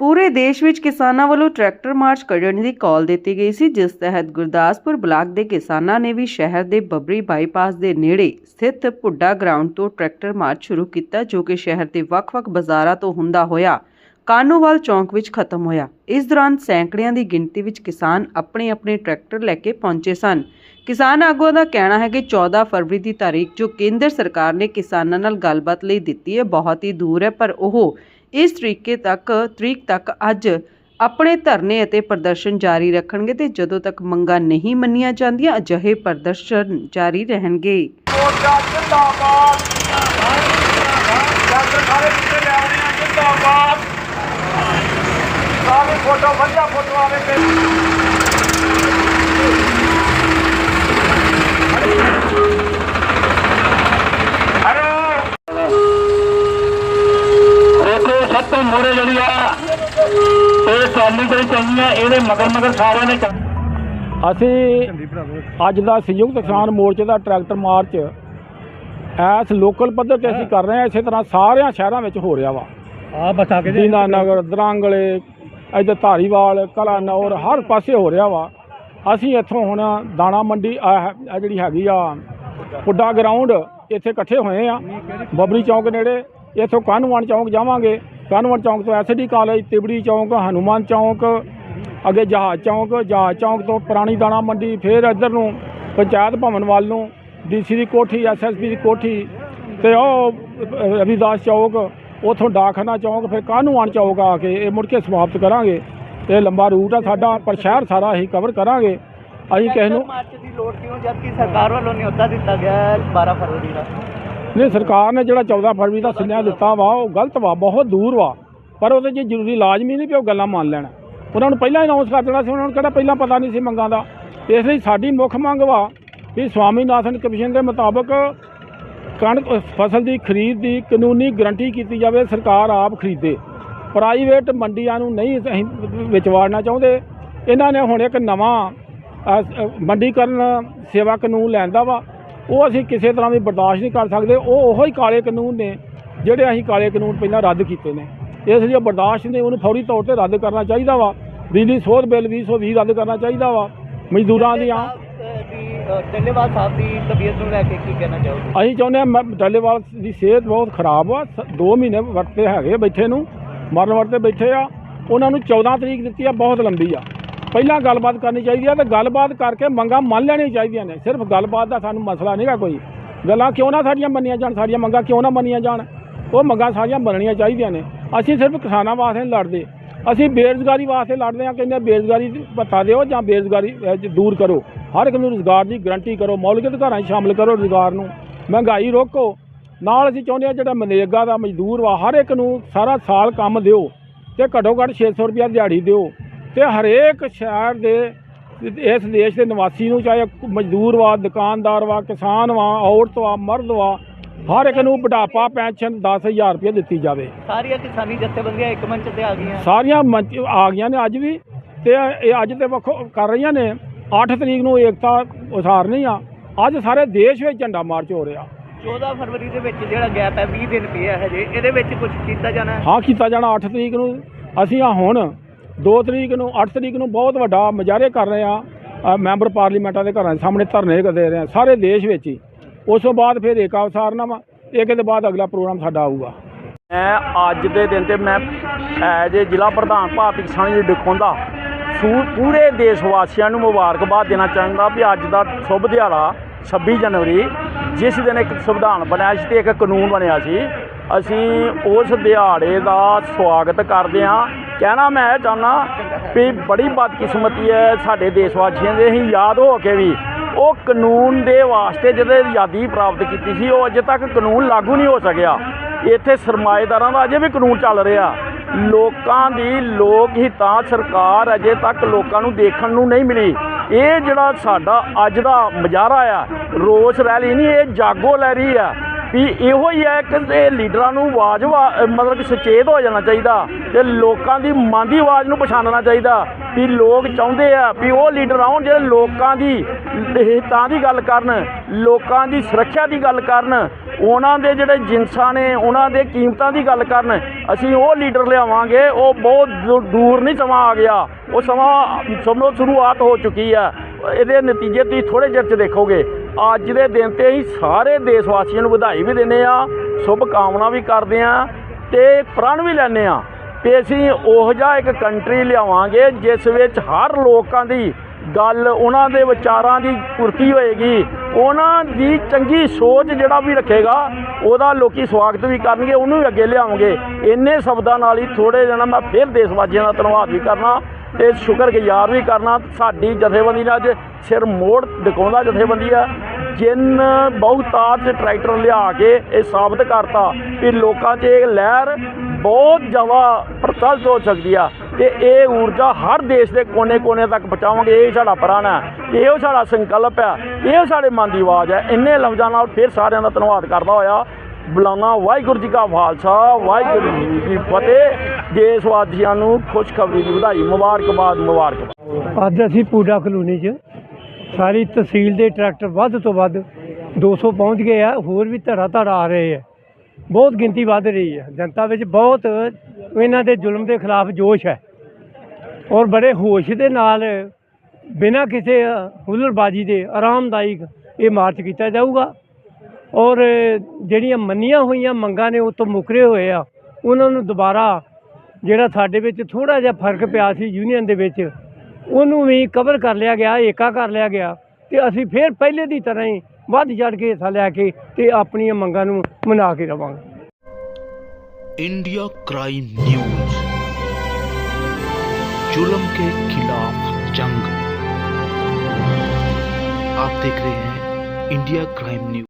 ਪੂਰੇ ਦੇਸ਼ ਵਿੱਚ ਕਿਸਾਨਾਂ ਵੱਲੋਂ ਟਰੈਕਟਰ ਮਾਰਚ ਕੱਢਣ ਦੀ ਕਾਲ ਦਿੱਤੀ ਗਈ ਸੀ, ਜਿਸ ਤਹਿਤ ਗੁਰਦਾਸਪੁਰ ਬਲਾਕ ਦੇ ਕਿਸਾਨਾਂ ਨੇ ਵੀ ਸ਼ਹਿਰ ਦੇ ਬੱਬਰੀ ਬਾਈਪਾਸ ਦੇ ਨੇੜੇ ਸਥਿਤ ਪੁੱਡਾ ਗਰਾਊਂਡ ਤੋਂ ਟਰੈਕਟਰ ਮਾਰਚ ਸ਼ੁਰੂ ਕੀਤਾ, ਜੋ ਕਿ ਸ਼ਹਿਰ ਦੇ ਵੱਖ-ਵੱਖ ਬਾਜ਼ਾਰਾਂ ਤੋਂ ਹੁੰਦਾ ਹੋਇਆ ਕਾਨੋਵਾਲ ਚੌਂਕ ਵਿੱਚ ਖਤਮ ਹੋਇਆ। ਇਸ ਦੌਰਾਨ ਸੈਂਕੜਿਆਂ ਦੀ ਗਿਣਤੀ ਵਿੱਚ ਕਿਸਾਨ ਆਪਣੇ-ਆਪਣੇ ਟਰੈਕਟਰ ਲੈ ਕੇ ਪਹੁੰਚੇ ਸਨ। ਕਿਸਾਨ ਆਗੂਆਂ ਦਾ ਕਹਿਣਾ ਹੈ ਕਿ 14 ਫਰਵਰੀ ਦੀ ਤਾਰੀਖ, ਜੋ ਕੇਂਦਰ ਸਰਕਾਰ ਨੇ ਕਿਸਾਨਾਂ ਨਾਲ ਗੱਲਬਾਤ ਲਈ ਦਿੱਤੀ ਹੈ, ਬਹੁਤ ਹੀ ਦੂਰ ਹੈ, ਪਰ ਉਹ ਇਸ ਤਰੀਕੇ ਤੱਕ, ਤਰੀਕ ਤੱਕ ਅੱਜ ਆਪਣੇ ਧਰਨੇ ਅਤੇ ਪ੍ਰਦਰਸ਼ਨ ਜਾਰੀ ਰੱਖਣਗੇ ਤੇ ਜਦੋਂ ਤੱਕ ਮੰਗਾਂ ਨਹੀਂ ਮੰਨੀਆਂ ਜਾਂਦੀਆਂ, ਅਜਿਹੇ ਪ੍ਰਦਰਸ਼ਨ ਜਾਰੀ ਰਹਿਣਗੇ। ਫੋਟੋ, ਵਧੀਆ ਫੋਟੋ ਆਵੇ ਤੋਂ ਮੋਰੇ ਜਿਹੜੀ ਆ ਇਹ ਟਰਾਲੀ ਚੱਲਣੀ ਆ ਇਹਦੇ ਮਗਰ ਮਗਰ ਸਾਰਿਆਂ ਨੇ ਚੱਲ- ਅਸੀਂ ਅੱਜ ਦਾ ਸੰਯੁਕਤ ਕਿਸਾਨ ਮੋਰਚੇ ਦਾ ਟਰੈਕਟਰ ਮਾਰਚ ਐਸ ਲੋਕਲ ਪੱਧਰ ਤੇ ਅਸੀਂ ਕਰ ਰਹੇ ਹਾਂ ਇਸੇ ਤਰ੍ਹਾਂ ਸਾਰਿਆਂ ਸ਼ਹਿਰਾਂ ਵਿੱਚ ਹੋ ਰਿਹਾ ਵਾ। ਆ ਬਤਾ ਕੇ ਦੀਨਾ ਨਗਰ ਦਰਾਂਗਲੇ ਇੱਧਰ ਧਾਰੀਵਾਲ ਕਲਾਨੌਰ ਹਰ ਪਾਸੇ ਹੋ ਰਿਹਾ ਵਾ। ਅਸੀਂ ਇੱਥੋਂ ਹੁਣ ਦਾਣਾ ਮੰਡੀ ਆ ਜਿਹੜੀ ਹੈਗੀ ਆ ਪੁੱਡਾ ਗਰਾਊਂਡ ਇੱਥੇ ਇਕੱਠੇ ਹੋਏ ਆ। ਬਬਰੀ ਚੌਂਕ ਨੇੜੇ ਇੱਥੋਂ ਕਾਹਨੂੰਵਾਨ ਚੌਂਕ ਜਾਵਾਂਗੇ? ਕਾਹਨੂੰਵਾਨ ਚੌਂਕ ਤੋਂ ਐਸਡੀ ਕਾਲਜ ਤਿਬੜੀ ਚੌਂਕ ਹਨੂਮਾਨ ਚੌਂਕ ਅੱਗੇ ਜਹਾਜ਼ ਚੌਂਕ ਜਹਾਜ਼ ਚੌਂਕ ਤੋਂ ਪੁਰਾਣੀ ਦਾਣਾ ਮੰਡੀ ਫਿਰ ਇੱਧਰ ਨੂੰ ਪੰਚਾਇਤ ਭਵਨ ਵੱਲ ਨੂੰ ਡੀਸੀ ਦੀ ਕੋਠੀ ਐਸਐਸਪੀ ਦੀ ਕੋਠੀ ਤੇ ਉਹ ਰਵਿਦਾਸ ਚੌਕ ਉਥੋਂ ਡਾਕਖਾਨਾ ਚੌਂਕ ਫਿਰ ਕਾਹਨੂੰਵਾਨ ਚੌਕ ਆ ਕੇ ਇਹ ਮੁੜ ਕੇ ਸਮਾਪਤ ਕਰਾਂਗੇ। ਇਹ ਲੰਬਾ ਰੂਟ ਆ ਸਾਡਾ ਪਰ ਸ਼ਹਿਰ ਸਾਰਾ ਅਸੀਂ ਕਵਰ ਕਰਾਂਗੇ। ਅਸੀਂ ਕਿਸੇ ਨੂੰ ਮਾਰਚ ਦੀ ਲੋੜ ਕਿਉਂ ਜਦਕਿ ਸਰਕਾਰ ਵੱਲੋਂ ਨਿਯੋਤਾ ਦਿੱਤਾ ਗਿਆ ਹੈ 12 ਫਰਵਰੀ ਦਾ। ਨਹੀਂ, ਸਰਕਾਰ ਨੇ ਜਿਹੜਾ 14 ਫਰਵਰੀ ਦਾ ਸੁਨੇਹਾ ਦਿੱਤਾ ਵਾ, ਉਹ ਗਲਤ ਵਾ, ਬਹੁਤ ਦੂਰ ਵਾ। ਪਰ ਉਹਦੇ 'ਚ ਜ਼ਰੂਰੀ ਲਾਜ਼ਮੀ ਨਹੀਂ ਵੀ ਉਹ ਗੱਲਾਂ ਮੰਨ ਲੈਣ। ਉਹਨਾਂ ਨੂੰ ਪਹਿਲਾਂ ਅਨਾਉਂਸ ਕਰ ਦੇਣਾ ਸੀ, ਉਹਨਾਂ ਨੂੰ ਕਿਹੜਾ ਪਹਿਲਾਂ ਪਤਾ ਨਹੀਂ ਸੀ ਮੰਗਾਂ ਦਾ। ਇਸ ਲਈ ਸਾਡੀ ਮੁੱਖ ਮੰਗ ਵਾ ਕਿ ਸਵਾਮੀਨਾਥਨ ਕਮਿਸ਼ਨ ਦੇ ਮੁਤਾਬਕ ਕਣਕ, ਫਸਲ ਦੀ ਖਰੀਦ ਦੀ ਕਾਨੂੰਨੀ ਗਰੰਟੀ ਕੀਤੀ ਜਾਵੇ, ਸਰਕਾਰ ਆਪ ਖਰੀਦੇ। ਪ੍ਰਾਈਵੇਟ ਮੰਡੀਆਂ ਨੂੰ ਨਹੀਂ ਅਸੀਂ ਵਿੱਚ ਚਾਹੁੰਦੇ। ਇਹਨਾਂ ਨੇ ਹੁਣ ਇੱਕ ਨਵਾਂ ਮੰਡੀਕਰਨ ਸੇਵਾ ਕਾਨੂੰਨ ਲੈਂਦਾ ਵਾ। ਉਹ ਅਸੀਂ ਕਿਸੇ ਤਰ੍ਹਾਂ ਵੀ ਬਰਦਾਸ਼ਤ ਨਹੀਂ ਕਰ ਸਕਦੇ। ਉਹ ਉਹੋ ਹੀ ਕਾਲੇ ਕਾਨੂੰਨ ਨੇ ਜਿਹੜੇ ਅਸੀਂ ਕਾਲੇ ਕਾਨੂੰਨ ਪਹਿਲਾਂ ਰੱਦ ਕੀਤੇ ਨੇ। ਇਸ ਲਈ ਬਰਦਾਸ਼ਤ ਨਹੀਂ ਉਹਨੂੰ ਫੌਰੀ ਤੌਰ ਤੇ ਰੱਦ ਕਰਨਾ ਚਾਹੀਦਾ ਵਾ। ਬਿਜਲੀ ਸੋਧ ਬਿੱਲ 2020 ਰੱਦ ਕਰਨਾ ਚਾਹੀਦਾ ਵਾ ਮਜ਼ਦੂਰਾਂ ਦੀਆਂ। ਦੀ ਸਾਹਿਬ ਦੀ ਤਬੀਅਤ ਨੂੰ ਲੈ ਕੇ ਕੀ ਕਹਿਣਾ ਚਾਹੋਗੇ? ਅਸੀਂ ਚਾਹੁੰਦੇ ਹਾਂ ਡੱਲੇਵਾਲ ਦੀ ਸਿਹਤ ਬਹੁਤ ਖਰਾਬ ਆ 2 ਮਹੀਨੇ ਵਰਤੇ ਹੈਗੇ ਬੈਠੇ ਨੂੰ ਮਰਨ ਵਰਤੇ ਬੈਠੇ ਆ। ਉਹਨਾਂ ਨੂੰ 14 ਤਰੀਕ ਦਿੱਤੀ ਆ ਬਹੁਤ ਲੰਬੀ ਆ। ਪਹਿਲਾਂ ਗੱਲਬਾਤ ਕਰਨੀ ਚਾਹੀਦੀ ਹੈ ਤੇ ਗੱਲਬਾਤ ਕਰਕੇ ਮੰਗਾਂ ਮੰਨ ਲੈਣੀਆਂ ਚਾਹੀਦੀਆਂ ਨੇ। ਸਿਰਫ ਗੱਲਬਾਤ ਦਾ ਸਾਨੂੰ ਮਸਲਾ ਨਹੀਂਗਾ ਕੋਈ। ਗੱਲਾਂ ਕਿਉਂ ਨਾ ਸਾਡੀਆਂ ਮੰਨੀਆਂ ਜਾਣ, ਸਾਡੀਆਂ ਮੰਗਾਂ ਕਿਉਂ ਨਾ ਮੰਨੀਆਂ ਜਾਣ? ਉਹ ਮੰਗਾਂ ਸਾਰੀਆਂ ਮੰਨਣੀਆਂ ਚਾਹੀਦੀਆਂ ਨੇ। ਅਸੀਂ ਸਿਰਫ ਕਿਸਾਨਾਂ ਵਾਸਤੇ ਨਹੀਂ ਲੜਦੇ। ਅਸੀਂ ਬੇਰੁਜ਼ਗਾਰੀ ਵਾਸਤੇ ਲੜਦੇ ਹਾਂ ਕਹਿੰਦੇ ਬੇਰੁਜ਼ਗਾਰੀ ਭੱਤਾ ਦਿਓ ਜਾਂ ਬੇਰੁਜ਼ਗਾਰੀ ਦੂਰ ਕਰੋ। ਹਰ ਇੱਕ ਨੂੰ ਰੁਜ਼ਗਾਰ ਦੀ ਗਰੰਟੀ ਕਰੋ। ਮੌਲਿਕ ਅਧਿਕਾਰਾਂ 'ਚ ਸ਼ਾਮਲ ਕਰੋ ਰੁਜ਼ਗਾਰ ਨੂੰ। ਮਹਿੰਗਾਈ ਰੋਕੋ। ਨਾਲ ਅਸੀਂ ਚਾਹੁੰਦੇ ਹਾਂ ਜਿਹੜਾ ਮਨਰੇਗਾ ਦਾ ਮਜ਼ਦੂਰ ਵਾ, ਹਰ ਇੱਕ ਨੂੰ ਸਾਰਾ ਸਾਲ ਕੰਮ ਦਿਓ ਤੇ ਘੱਟੋ ਘੱਟ 600 ਰੁਪਇਆ ਦਿਹਾੜੀ ਦਿਓ। ਤੇ ਹਰੇਕ ਸ਼ਹਿਰ ਦੇ ਇਸ ਦੇਸ਼ ਦੇ ਨਿਵਾਸੀ ਨੂੰ ਚਾਹੇ ਮਜ਼ਦੂਰ ਵਾ ਦੁਕਾਨਦਾਰ ਵਾ ਕਿਸਾਨ ਵਾ ਔਰਤ ਵਾ ਮਰਦ ਵਾ ਹਰ ਇੱਕ ਨੂੰ ਬੁਢਾਪਾ ਪੈਨਸ਼ਨ 10000 ਰੁਪਏ ਦਿੱਤੀ ਜਾਵੇ। ਸਾਰੀਆਂ ਕਿਸਾਨੀ ਜਥੇਬੰਦੀਆਂ ਇੱਕ ਮੰਚ ਤੇ ਆ ਗਈਆਂ। ਸਾਰੀਆਂ ਮੰਚ ਆ ਗਈਆਂ ਨੇ ਅੱਜ ਵੀ ਤੇ ਇਹ ਅੱਜ ਤੇ ਵੱਖੋ ਕਰ ਰਹੀਆਂ ਨੇ 8 ਤਰੀਕ ਨੂੰ ਏਕਤਾ ਉਸਾਰਨੀ ਆ ਅੱਜ ਸਾਰੇ ਦੇਸ਼ ਵਿੱਚ ਝੰਡਾ ਮਾਰਚ ਹੋ ਰਿਹਾ। 14 ਫਰਵਰੀ ਦੇ ਵਿੱਚ ਜਿਹੜਾ ਗੈਪ ਹੈ 20 ਦਿਨ ਪਿਆ ਹੈ ਹਜੇ ਇਹਦੇ ਵਿੱਚ ਕੁਝ ਕੀਤਾ ਜਾਣਾ ਹੈ? ਹਾਂ ਕੀਤਾ ਜਾਣਾ 8 ਤਰੀਕ ਨੂੰ ਅਸੀਂ ਆ ਹੁਣ 2 ਤਰੀਕ ਨੂੰ 8 ਤਰੀਕ ਨੂੰ ਬਹੁਤ ਵੱਡਾ ਮੁਜ਼ਾਹਰੇ ਕਰ ਰਹੇ ਆ ਮੈਂਬਰ ਪਾਰਲੀਮੈਂਟਾਂ ਦੇ ਘਰਾਂ ਦੇ ਸਾਹਮਣੇ ਧਰਨੇ ਦੇ ਰਹੇ ਆ ਸਾਰੇ ਦੇਸ਼ ਵਿੱਚ ਹੀ। ਉਸ ਤੋਂ ਬਾਅਦ ਫਿਰ ਏਕਾ ਉਸਾਰਨਾ ਵਾ ਏਕੇ ਤੋਂ ਬਾਅਦ ਅਗਲਾ ਪ੍ਰੋਗਰਾਮ ਸਾਡਾ ਆਊਗਾ। ਮੈਂ ਅੱਜ ਦੇ ਦਿਨ ਤੇ ਮੈਂ ਐਜ ਏ ਜ਼ਿਲ੍ਹਾ ਪ੍ਰਧਾਨ ਭਾਰਤੀ ਕਿਸਾਨ ਯੂਨੀਅਨ ਡਿਖੋਂਦਾ ਸੂ, ਪੂਰੇ ਦੇਸ਼ ਵਾਸੀਆਂ ਨੂੰ ਮੁਬਾਰਕਬਾਦ ਦੇਣਾ ਚਾਹੁੰਦਾ ਵੀ ਅੱਜ ਦਾ ਸ਼ੁਭ ਦਿਹਾੜਾ 26 ਜਨਵਰੀ, ਜਿਸ ਦਿਨ ਇੱਕ ਸੰਵਿਧਾਨ ਬਣਿਆ ਸੀ ਤੇ ਇੱਕ ਕਾਨੂੰਨ ਬਣਿਆ ਸੀ। ਅਸੀਂ ਉਸ ਦਿਹਾੜੇ ਦਾ ਸਵਾਗਤ ਕਰਦੇ ਹਾਂ। ਕਹਿਣਾ ਮੈਂ ਇਹ ਚਾਹੁੰਦਾ ਵੀ ਬੜੀ ਬਦਕਿਸਮਤੀ ਹੈ ਸਾਡੇ ਦੇਸ਼ ਵਾਸੀਆਂ ਦੇ। ਅਸੀਂ ਯਾਦ ਹੋ ਕੇ ਵੀ ਉਹ ਕਾਨੂੰਨ ਦੇ ਵਾਸਤੇ ਜਿਹਦੇ ਆਜ਼ਾਦੀ ਪ੍ਰਾਪਤ ਕੀਤੀ ਸੀ, ਉਹ ਅਜੇ ਤੱਕ ਕਾਨੂੰਨ ਲਾਗੂ ਨਹੀਂ ਹੋ ਸਕਿਆ। ਇੱਥੇ ਸਰਮਾਏਦਾਰਾਂ ਦਾ ਅਜੇ ਵੀ ਕਾਨੂੰਨ ਚੱਲ ਰਿਹਾ। ਲੋਕਾਂ ਦੀ ਲੋਕ ਹਿੱਤਾਂ ਸਰਕਾਰ ਅਜੇ ਤੱਕ ਲੋਕਾਂ ਨੂੰ ਦੇਖਣ ਨੂੰ ਨਹੀਂ ਮਿਲੀ। ਇਹ ਜਿਹੜਾ ਸਾਡਾ ਅੱਜ ਦਾ ਮੁਜ਼ਾਹਰਾ ਆ, ਰੋਸ ਰੈਲੀ ਨਹੀਂ, ਇਹ ਜਾਗੋ ਲੈ ਰਹੀ ਆ। ਵੀ ਇਹੋ ਹੀ ਹੈ ਕਿ ਇਹ ਲੀਡਰਾਂ ਨੂੰ ਆਵਾਜ਼ ਵਾ- ਮਤਲਬ ਕਿ ਸੁਚੇਤ ਹੋ ਜਾਣਾ ਚਾਹੀਦਾ ਤੇ ਲੋਕਾਂ ਦੀ ਮਨ ਦੀ ਆਵਾਜ਼ ਨੂੰ ਪਛਾਣਨਾ ਚਾਹੀਦਾ ਵੀ ਲੋਕ ਚਾਹੁੰਦੇ ਆ ਵੀ ਉਹ ਲੀਡਰ ਆਉਣ ਜਿਹੜੇ ਲੋਕਾਂ ਦੀ ਹਿੱਤਾਂ ਦੀ ਗੱਲ ਕਰਨ, ਲੋਕਾਂ ਦੀ ਸੁਰੱਖਿਆ ਦੀ ਗੱਲ ਕਰਨ, ਉਹਨਾਂ ਦੇ ਜਿਹੜੇ ਜਿੰਸਾਂ ਨੇ, ਉਹਨਾਂ ਦੇ ਕੀਮਤਾਂ ਦੀ ਗੱਲ ਕਰਨ, ਅਸੀਂ ਉਹ ਲੀਡਰ ਲਿਆਵਾਂਗੇ, ਉਹ ਬਹੁਤ ਦੂ- ਦੂਰ ਨਹੀਂ ਸਮਾਂ ਆ ਗਿਆ, ਉਹ ਸਮਾਂ ਸਮਝੋ ਸ਼ੁਰੂਆਤ ਹੋ ਚੁੱਕੀ ਹੈ ਇਹਦੇ ਨਤੀਜੇ ਤੁਸੀਂ ਥੋੜੇ ਚਿਰ ਚ ਦੇਖੋਗੇ। ਅੱਜ ਦੇ ਦਿਨ ਤੇ ਅਸੀਂ ਸਾਰੇ ਦੇਸ਼ ਵਾਸੀਆਂ ਨੂੰ ਵਧਾਈ ਵੀ ਦਿੰਦੇ ਆ ਸ਼ੁਭ ਕਾਮਨਾ ਵੀ ਕਰਦੇ ਆ ਤੇ ਪ੍ਰਣ ਵੀ ਲੈਂਦੇ ਆ ਤੇ ਅਸੀਂ ਉਹ ਜਿਹਾ ਇੱਕ ਕੰਟਰੀ ਲਿਆਵਾਂਗੇ ਜਿਸ ਵਿੱਚ ਹਰ ਲੋਕਾਂ ਦੀ ਗੱਲ, ਉਹਨਾਂ ਦੇ ਵਿਚਾਰਾਂ ਦੀ ਪੂਰਤੀ ਹੋਏਗੀ, ਉਹਨਾਂ ਦੀ ਚੰਗੀ ਸੋਚ ਜਿਹੜਾ ਵੀ ਰੱਖੇਗਾ, ਉਹਦਾ ਲੋਕੀ ਸਵਾਗਤ ਵੀ ਕਰਨਗੇ, ਉਹਨੂੰ ਵੀ ਅੱਗੇ ਲਿਆਵਾਂਗੇ। ਇੰਨੇ ਸ਼ਬਦਾਂ ਨਾਲ ਹੀ ਥੋੜੇ ਜਣਾ ਮੈਂ ਫਿਰ ਦੇਸ਼ ਵਾਸੀਆਂ ਦਾ ਧੰਨਵਾਦ ਵੀ ਕਰਨਾ। ਤੇ ਸ਼ੁਕਰਗੁਜ਼ਾਰ ਵੀ ਕਰਨਾ ਸਾਡੀ ਜਥੇਬੰਦੀ ਨਾਲ ਅੱਜ ਸਿਰ ਮੋੜ ਦਿਖਾਉਂਦਾ ਜਥੇਬੰਦੀ ਆ। ਜਿੰਨ ਬਹੁਤਾਤ ਟਰੈਕਟਰ ਲਿਆ ਕੇ ਇਹ ਸਾਬਤ ਕਰਤਾ ਕਿ ਲੋਕਾਂ 'ਚ ਇਹ ਲਹਿਰ ਬਹੁਤ ਜ਼ਿਆਦਾ ਪ੍ਰਚਲਿਤ ਹੋ ਸਕਦੀ ਆ ਤੇ ਇਹ ਊਰਜਾ ਹਰ ਦੇਸ਼ ਦੇ ਕੋਨੇ-ਕੋਨੇ ਤੱਕ ਪਹੁੰਚਾਵਾਂਗੇ। ਇਹ ਸਾਡਾ ਪ੍ਰਣ ਹੈ ਇਹੋ ਸਾਡਾ ਸੰਕਲਪ ਹੈ ਇਹੋ ਸਾਡੇ ਮਨ ਦੀ ਆਵਾਜ਼ ਹੈ ਇੰਨੇ ਲਫ਼ਜ਼ਾਂ ਨਾਲ ਫਿਰ ਸਾਰਿਆਂ ਦਾ ਧੰਨਵਾਦ ਕਰਦਾ ਹੋਇਆ। ਬੁਲਾਉਣਾ। ਵਾਹਿਗੁਰੂ ਜੀ ਕਾ ਖਾਲਸਾ, ਵਾਹਿਗੁਰੂ ਜੀ ਕੀ ਫਤਿਹ। ਦੇਸ਼ ਵਾਸੀਆਂ ਨੂੰ ਖੁਸ਼ਖਬਰੀ ਦੀ ਵਧਾਈ, ਮੁਬਾਰਕਬਾਦ ਮੁਬਾਰਕਬਾਦ। ਅੱਜ ਅਸੀਂ ਪੂਡਾ ਕਲੋਨੀ 'ਚ ਸਾਰੀ ਤਹਿਸੀਲ ਦੇ ਟਰੈਕਟਰ ਵੱਧ ਤੋਂ ਵੱਧ 200 ਪਹੁੰਚ ਗਏ ਆ, ਹੋਰ ਵੀ ਧੜਾ ਧੜਾ ਆ ਰਹੇ ਆ। ਬਹੁਤ ਗਿਣਤੀ ਵੱਧ ਰਹੀ ਹੈ ਜਨਤਾ ਵਿੱਚ ਬਹੁਤ ਇਹਨਾਂ ਦੇ ਜ਼ੁਲਮ ਦੇ ਖਿਲਾਫ ਜੋਸ਼ ਹੈ। ਔਰ ਬੜੇ ਹੋਸ਼ ਦੇ ਨਾਲ ਬਿਨਾਂ ਕਿਸੇ ਹੁਲਰਬਾਜ਼ੀ ਦੇ ਆਰਾਮਦਾਇਕ ਇਹ ਮਾਰਚ ਕੀਤਾ ਜਾਊਗਾ। ਔਰ ਜਿਹੜੀਆਂ ਮੰਨੀਆਂ ਹੋਈਆਂ ਮੰਗਾਂ ਨੇ ਉਹ ਤੋਂ ਮੁਕਰੇ ਹੋਏ ਆ ਉਹਨਾਂ ਨੂੰ ਦੁਬਾਰਾ ਜਿਹੜਾ ਸਾਡੇ ਵਿੱਚ ਥੋੜਾ ਜਿਹਾ ਫਰਕ ਪਿਆ ਸੀ ਯੂਨੀਅਨ ਦੇ ਵਿੱਚ ਉਹਨੂੰ ਵੀ ਕਵਰ ਕਰ ਲਿਆ ਗਿਆ ਏਕਾ ਕਰ ਲਿਆ ਗਿਆ ਤੇ ਅਸੀਂ ਫਿਰ ਪਹਿਲੇ ਦੀ ਤਰ੍ਹਾਂ ਹੀ ਵੱਧ ਚੜ ਕੇ ਹਿੱਸਾ ਲੈ ਕੇ ਤੇ ਆਪਣੀਆਂ ਮੰਗਾਂ ਨੂੰ ਮਨਾ ਕੇ ਰਵਾਂਗੇ इंडिया क्राइम न्यूज जुल्म के खिलाफ जंग आप देख रहे हैं इंडिया क्राइम न्यूज